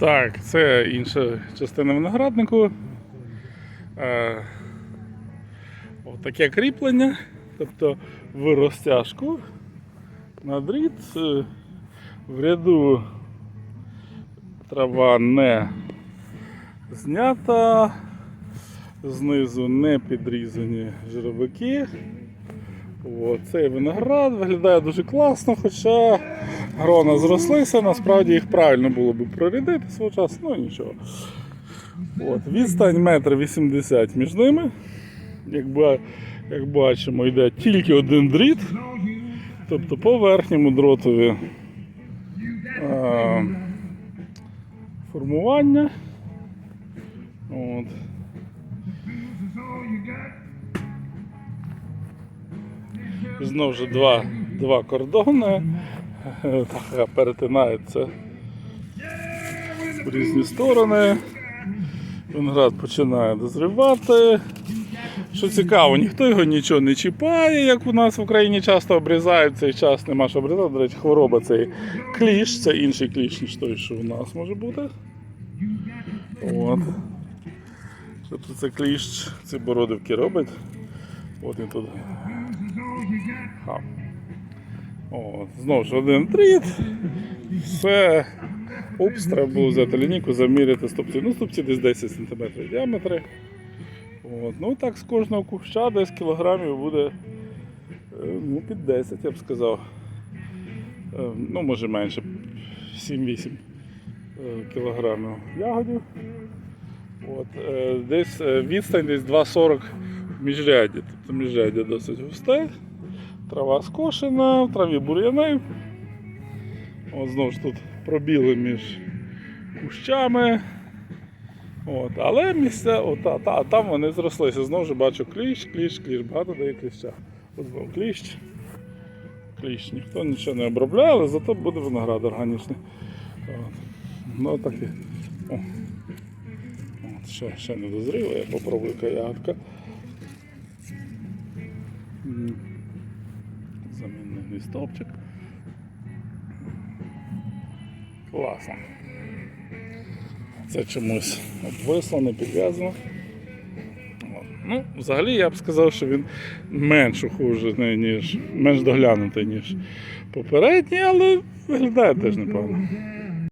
Так, це інша частина винограднику. Е, Отаке кріплення. Тобто в розтяжку на дріт е, в ряду трава не знята, знизу не підрізані жировики. От, цей виноград виглядає дуже класно, хоча грона зрослися, насправді їх правильно було б прорядити свого часу, ну нічого. От, відстань метр вісімдесят між ними. Як, як бачимо, йде тільки один дріт, тобто по верхньому дротові е, формування. От. Знову ж два, два кордони так, перетинаються в різні сторони. Виноград починає дозрівати. Що цікаво, ніхто його нічого не чіпає, як у нас в Україні часто обрізають цей час, нема що обрізати. До речі, хвороба цей кліщ, це інший кліщ, ніж той, що у нас може бути. От. Тобто це кліщ, ці бородивки робить. От він тут. Ха. От. Знову ж один тріт. Все. Упс, треба було взяти лінійку, заміряти стопці. Ну, стопці десь 10 см діаметри. От. Ну так з кожного куща десь кілограмів буде е, ну, під 10, я б сказав. Е, Ну, може менше, 7-8 е, кілограмів ягодів. От, десь відстань десь 2,40 в міжряді. Тобто міжряддя досить густе. Трава скошена, в траві бур'яни. От знову ж тут пробіли між кущами. От, але місця, от, а, та, там вони зрослися. Знову ж бачу кліщ, кліщ, кліщ, багато дає кліща. От знову кліщ. Кліщ. Ніхто нічого не обробляє, але зато буде виноград органічний. От. Ну так і. О. От, ще, ще не дозріло, я попробую яка ягодка. Замінений стовпчик. Класно. Це чомусь обвисло, не підв'язано. Ну, взагалі я б сказав, що він менш ухужений, ніж менш доглянутий, ніж попередній, але виглядає теж непогано.